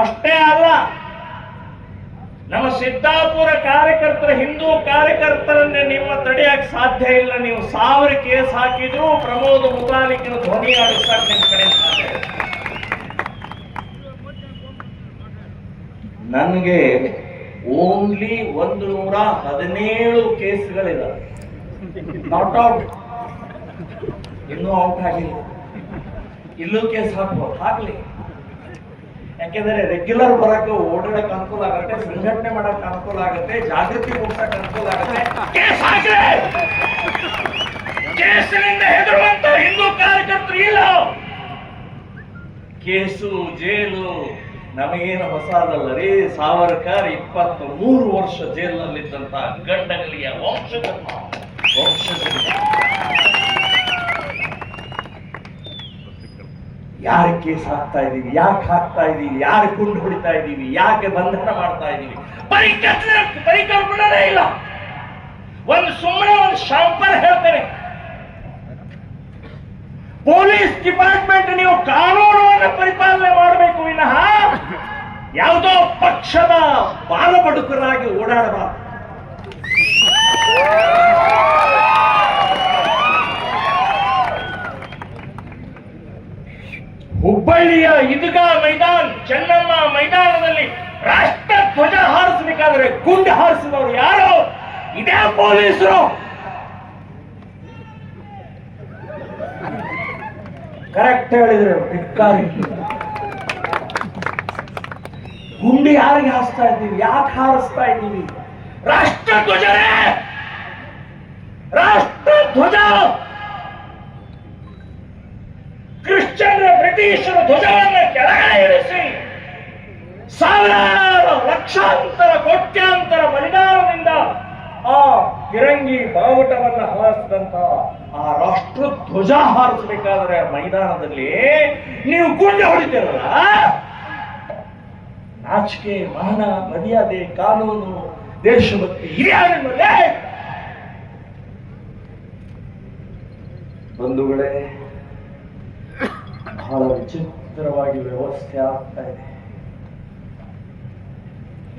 ಅಷ್ಟೇ ಅಲ್ಲ, ನಮ್ಮ ಸಿದ್ದಾಪುರ ಕಾರ್ಯಕರ್ತರ, ಹಿಂದೂ ಕಾರ್ಯಕರ್ತರನ್ನೇ ನಿಮ್ಮ ತಡೆಯಕ್ಕೆ ಸಾಧ್ಯ ಇಲ್ಲ. ನೀವು ಸಾವಿರ ಕೇಸ್ ಹಾಕಿದ್ರು ಪ್ರಮೋದ್ ಮುತಾಲಿಕ್ಕಿನ ಧ್ವನಿ ಆಡಿಸ್ತಾರೆ ನಿಮ್ಮ ಕಡೆ ನನಗೆ ಓನ್ಲಿ ಒಂದು ನೂರ ಹದಿನೇಳು ಕೇಸ್ಗಳಿದಾವೆ. ನಾಟ್ ಔಟ್ ಇನ್ನೂ ಔಟ್ ಆಗಿಲ್ಲ. ಇಲ್ಲೂ ಕೇಸ್ ಹಾಕ್ಬೋದು. ಹಾಕ್ಲಿ. ಯಾಕೆಂದ್ರೆ ರೆಗ್ಯುಲರ್ ಬರಕ್ಕೆ ಓಡಾಡಕ್ ಅನುಕೂಲ ಆಗುತ್ತೆ, ಸಂಘಟನೆ ಮಾಡಕ್ ಅನುಕೂಲ ಆಗುತ್ತೆ, ಜಾಗೃತಿ ಮೂಡಿಸಕ್ ಅನುಕೂಲ ಆಗುತ್ತೆ. ಹೆದರುವಂತ ಹಿಂದೂ ಕಾರ್ಯಕರ್ತರು ಇಲ್ಲ. ಕೇಸು, ಜೈಲು, ನಮಗೇನು ಹೊಸದಲ್ಲ ರೀ ಸಾವರ್ಕರ್ ಇಪ್ಪತ್ತ್ ಮೂರು ವರ್ಷ ಜೈಲಿನಲ್ಲಿದ್ದಂತಹ ಗಂಡಗಳಿಗೆ ವಂಶಕ ವಂಶದ ಯಾರ ಕೇಸ್ ಹಾಕ್ತಾ ಇದ್ದೀವಿ ಯಾಕೆ ಹಾಕ್ತಾ ಇದ್ದೀವಿ ಯಾರು ಕುಂಡು ಹೊಡಿತಾ ಇದೀವಿ? ಯಾಕೆ ಬಂಧನ ಮಾಡ್ತಾ ಇದೀವಿ? ಪರಿಕಲ್ಪನೆ ಇಲ್ಲ. ಒಂದು ಸುಮ್ಮನೆ ಒಂದು ಶಾಂಪರ್ ಹೇಳ್ತೇನೆ. ಪೊಲೀಸ್ ಡಿಪಾರ್ಟ್ಮೆಂಟ್ ನೀವು ಕಾನೂನನ್ನು ಪರಿಪಾಲನೆ ಮಾಡಬೇಕು ವಿನಃ ಯಾವುದೋ ಪಕ್ಷದ ಬಾಲಬಡುಕರಾಗಿ ಓಡಾಡಬಾರದು. ಹುಬ್ಬಳ್ಳಿಯ ಇದುಗ ಮೈದಾನ, ಚೆನ್ನಮ್ಮ ಮೈದಾನದಲ್ಲಿ ರಾಷ್ಟ್ರ ಧ್ವಜ ಹಾರಿಸಬೇಕಾದ್ರೆ ಗುಂಡು ಹಾರಿಸಿದವರು ಯಾರು? ಇದೇ ಪೊಲೀಸರು. ಕರೆಕ್ಟ್ ಹೇಳಿದ್ರು, ಧಿಕ್ಕಾರಿ. ಗುಂಡಿ ಯಾರಿಗೆ ಹಾರಿಸ್ತಾ ಇದ್ದೀವಿ? ಯಾಕೆ ಹಾರಿಸ್ತಾ ಇದ್ದೀವಿ? ರಾಷ್ಟ್ರ ಧ್ವಜ ರಾಷ್ಟ್ರ ಧ್ವಜ! ಕ್ರಿಶ್ಚಿಯನ್ ಬ್ರಿಟಿಷರ ಧ್ವಜವನ್ನ ಕೆಳಗಡೆ ಇರಿಸಿ ಸಾವಿರಾರು ಲಕ್ಷಾಂತರ ಕೋಟ್ಯಾಂತರ ಬಲಿದಾನದಿಂದ ಆ ಫಿರಂಗಿ ಬಾವುಟವನ್ನ ಹಾರಿಸಿದಂತ ಆ ರಾಷ್ಟ್ರ ಧ್ವಜ ಹಾರಿಸಬೇಕಾದ್ರೆ ಮೈದಾನದಲ್ಲಿ ನೀವು ಗುಂಡೆ ಹೊಡಿತೀರಲ್ಲ? ನಾಚಿಕೆ, ಮಾನ, ಮರ್ಯಾದೆ, ಕಾನೂನು, ದೇಶಭಕ್ತಿ ನಿಮ್ಮಲ್ಲೇ? ಬಂಧುಗಳೇ ಬಹಳ ವಿಚಿತ್ರವಾಗಿ ವ್ಯವಸ್ಥೆ ಆಗ್ತಾ ಇದೆ.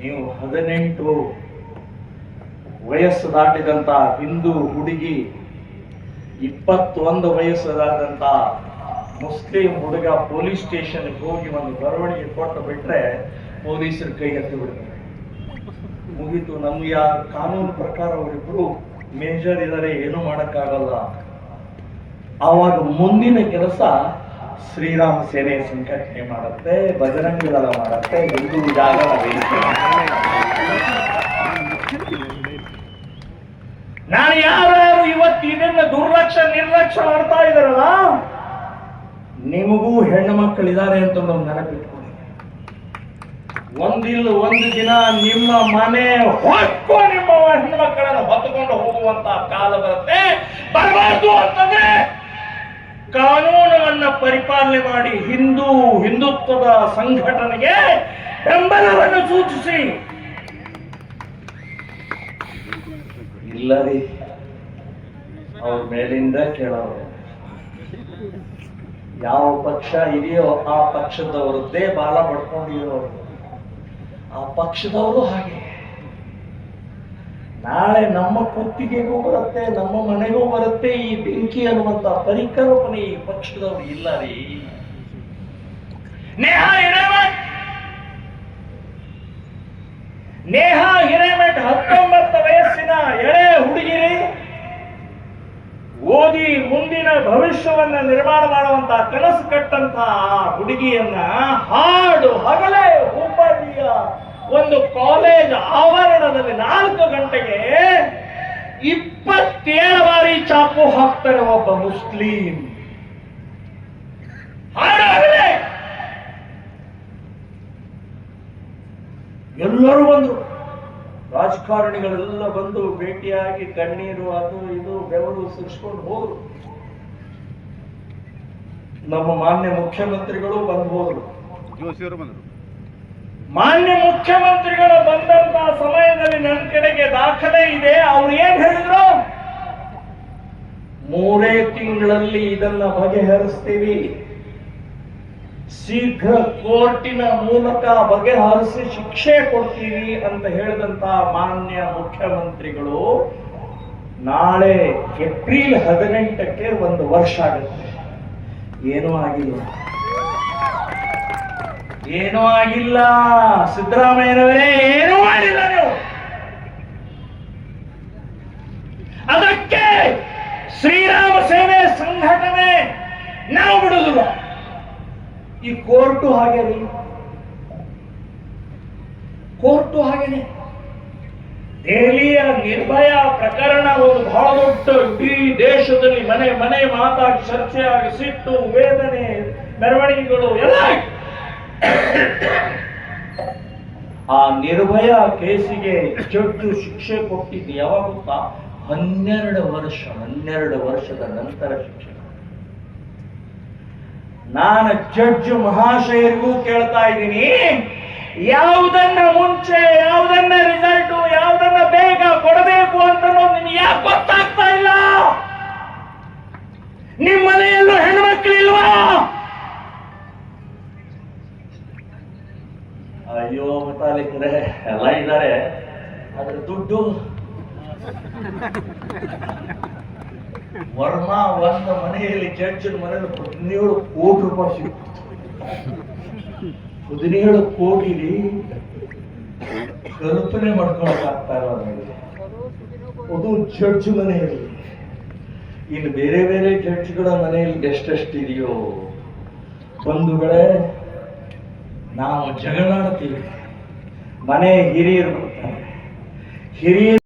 ನೀವು ಹದಿನೆಂಟು ವಯಸ್ಸು ದಾಟಿದಂತ ಹಿಂದೂ ಹುಡುಗಿ, ಇಪ್ಪತ್ತೊಂದು ವಯಸ್ಸದಾದಂತ ಮುಸ್ಲಿಂ ಹುಡುಗ ಪೊಲೀಸ್ ಸ್ಟೇಷನ್ಗೆ ಹೋಗಿ ಒಂದು ಬರವಣಿಗೆ ಕೊಟ್ಟು ಬಿಟ್ರೆ ಪೊಲೀಸರು ಕೈ ಎತ್ತಿ ಬಿಡ್ತಾರೆ. ಮುಗೀತು. ನಮ್ಗೆ ಯಾರು ಕಾನೂನು ಪ್ರಕಾರ ಅವರಿಬ್ರು ಮೇಜರ್ ಇದ್ದಾರೆ. ಏನು ಮಾಡೋಕ್ಕಾಗಲ್ಲ. ಆವಾಗ ಮುಂದಿನ ಕೆಲಸ ಶ್ರೀರಾಮ ಸೇನೆ ಸಂಘಟನೆ ಮಾಡುತ್ತೆ ಬಜರಂಗ ದಳ ಮಾಡುತ್ತೆ, ಹಿಂದೂ ಜಾಗ ನಾನು ಯಾರ್ಯಾರು ಇವತ್ತು ಇದನ್ನ ದುರ್ಲಕ್ಷ್ಯ ನಿರ್ಲಕ್ಷ್ಯ ಮಾಡ್ತಾ ಇದಾರಲ್ಲ ನಿಮಗೂ ಹೆಣ್ಣು ಮಕ್ಕಳಿದ್ದಾರೆ ಅಂತ ಒಂದು ನೆನಪಿಟ್ಕೊಳ್ಳಿ. ಒಂದಿಲ್ಲ ಒಂದು ದಿನ ನಿಮ್ಮ ಮನೆ ಹೊಕ್ಕು ನಿಮ್ಮ ಹೆಣ್ಣು ಮಕ್ಕಳನ್ನು ಹೊತ್ತುಕೊಂಡು ಹೋಗುವಂತ ಕಾಲ ಬರುತ್ತೆ. ಬರಬಾರ್ದು ಅಂತಂದ್ರೆ ಪರಿಪಾಲನೆ ಮಾಡಿ ಹಿಂದೂ ಹಿಂದುತ್ವದ ಸಂಘಟನೆಗೆ ಬೆಂಬಲವನ್ನು ಸೂಚಿಸಿ. ಇಲ್ಲ ರೀ ಅವ್ರ ಮೇಲಿಂದ ಕೇಳೋರು. ಯಾವ ಪಕ್ಷ ಇದೆಯೋ ಆ ಪಕ್ಷದವರದ್ದೇ ಬಾಲ ಪಡ್ಕೊಂಡಿರೋರು. ಆ ಪಕ್ಷದವರು ಹಾಗೆ. ನಾಳೆ ನಮ್ಮ ಕುತ್ತಿಗೆಗೂ ಬರುತ್ತೆ, ನಮ್ಮ ಮನೆಗೂ ಬರುತ್ತೆ ಈ ಬೆಂಕಿ ಅನ್ನುವಂತ ಪರಿಕಲ್ಪನೆ ಈ ಪಕ್ಷದವರು ಇಲ್ಲ ರೀ. ನೇಹ ಹಿರೇಮಠ್! ನೇಹ ಹತ್ತೊಂಬತ್ತು ವಯಸ್ಸಿನ ಎಳೆ ಹುಡುಗಿರಿ, ಓದಿ ಮುಂದಿನ ಭವಿಷ್ಯವನ್ನ ನಿರ್ಮಾಣ ಮಾಡುವಂತ ಕನಸು ಕಟ್ಟಂತ ಹುಡುಗಿಯನ್ನ ಹಾಡು ಹಗಲೇ ಹುಬ್ಬಳ್ಳಿಯ ಒಂದು ಕಾಲೇಜ್ ಆವರಣದಲ್ಲಿ ನಾಲ್ಕು ಗಂಟೆಗೆ ಇಪ್ಪತ್ತೇಳು ಬಾರಿ ಚಾಕು ಹಾಕ್ತಾರೆ ಒಬ್ಬ ಮುಸ್ಲಿಂ. ಎಲ್ಲರೂ ಬಂದರು. ರಾಜಕಾರಣಿಗಳೆಲ್ಲ ಬಂದು ಭೇಟಿಯಾಗಿ ಕಣ್ಣೀರು ಅದು ಇದು ಬೆವರು ಸುರಿಸ್ಕೊಂಡು ಹೋದ್ರು. ನಮ್ಮ ಮಾನ್ಯ ಮುಖ್ಯಮಂತ್ರಿಗಳು ಬಂದು ಹೋದ್ರು. ಜೋಶಿಯವರು ಬಂದರು. ಮಾನ್ಯ ಮುಖ್ಯಮಂತ್ರಿಗಳು ಬಂದಂತ ಸಮಯದಲ್ಲಿ ನನ್ನ ಕಡೆಗೆ ದಾಖಲೆ ಇದೆ, ಅವ್ರು ಏನ್ ಹೇಳಿದ್ರು? ಮೂರೇ ತಿಂಗಳಲ್ಲಿ ಇದನ್ನ ಬಗೆಹರಿಸ್ತೀವಿ. ಶೀಘ್ರ ಕೋರ್ಟಿನ ಮೂಲಕ ಬಗೆಹರಿಸಿ ಶಿಕ್ಷೆ ಕೊಡ್ತೀವಿ ಅಂತ ಹೇಳಿದಂತ ಮಾನ್ಯ ಮುಖ್ಯಮಂತ್ರಿಗಳು, ನಾಳೆ ಏಪ್ರಿಲ್ ಹದಿನೆಂಟಕ್ಕೆ ಒಂದು ವರ್ಷ ಆಗುತ್ತೆ. ಏನೂ ಆಗಿಲ್ಲ. ಏನೂ ಆಗಿಲ್ಲ. ಸಿದ್ದರಾಮಯ್ಯನವರೇ, ಏನೂ ಮಾಡಿಲ್ಲ ನೀವು. ಅದಕ್ಕೆ ಶ್ರೀರಾಮ ಸೇನೆ ಸಂಘಟನೆ ನಾವು ಬಿಡುದಿಲ್ಲ ಈ ಕೋರ್ಟು ಹಾಗೆ ಕೋರ್ಟು ಹಾಗೇನೆ. ದೆಹಲಿಯ ನಿರ್ಭಯ ಪ್ರಕರಣ ಒಂದು ಬಹಳ ದೊಡ್ಡ ಇಡೀ ದೇಶದಲ್ಲಿ ಮನೆ ಮನೆ ಮಾತಾಗಿ ಚರ್ಚೆಯಾಗಿ ಸಿಟ್ಟು, ವೇದನೆ, ಮೆರವಣಿಗೆಗಳು ಎಲ್ಲ. ಆ ನಿರ್ಭಯ ಕೇಸಿಗೆ ಜಡ್ಡು ಶಿಕ್ಷೆ ಕೊಟ್ಟಿದ್ದು ಯಾವಾಗ ಗೊತ್ತಾ ಹನ್ನೆರಡು ವರ್ಷ, ಹನ್ನೆರಡು ವರ್ಷದ ನಂತರ ಶಿಕ್ಷೆ. ನಾನು ಜಡ್ಜ್ ಮಹಾಶಯರಿಗೂ ಕೇಳ್ತಾ ಇದ್ದೀನಿ, ಯಾವುದನ್ನ ಮುಂಚೆ, ಯಾವುದನ್ನ ರಿಸಲ್ಟ್ ಯಾವುದನ್ನ ಬೇಗ ಕೊಡಬೇಕು ಅಂತ ನಿಮ್ಗೆ ಯಾಕೆ ಗೊತ್ತಾಗ್ತಾ ಇಲ್ಲ? ನಿಮ್ಮ ಮನೆಯಲ್ಲೂ ಹೆಣ್ಮಕ್ಳಿಲ್ವಾ? ಅಯ್ಯೋ ಮುತಾಲಿಕ್ರೆ ಎಲ್ಲ ಇದ್ದಾರೆ. ಆದ್ರೆ ದುಡ್ಡು. ವರ್ಮ ಒಂದ ಮನೆಯಲ್ಲಿ ಚರ್ಚ್ ಮನೆಯಲ್ಲಿ ಹದಿನೇಳು ಕೋಟಿ ರೂಪಾಯಿ ಹದಿನೇಳು ಕೋಟಿಲಿ ಕಲ್ಪನೆ ಮಾಡ್ಕೊಳಕ್ಕಾಗ್ತಾ ಇಲ್ಲ ಅದು ಚರ್ಚ್ ಮನೆಯಲ್ಲಿ. ಇನ್ನು ಬೇರೆ ಬೇರೆ ಚರ್ಚ್ಗಳ ಮನೆಯಲ್ಲಿ ಎಷ್ಟೆಷ್ಟಿದೆಯೋ ಬಂಧುಗಳೇ ನಾವು ಜಗಳಾಡ್ತೀವಿ ಮನೆ ಹಿರಿಯರು ಬರ್ತಾರೆ.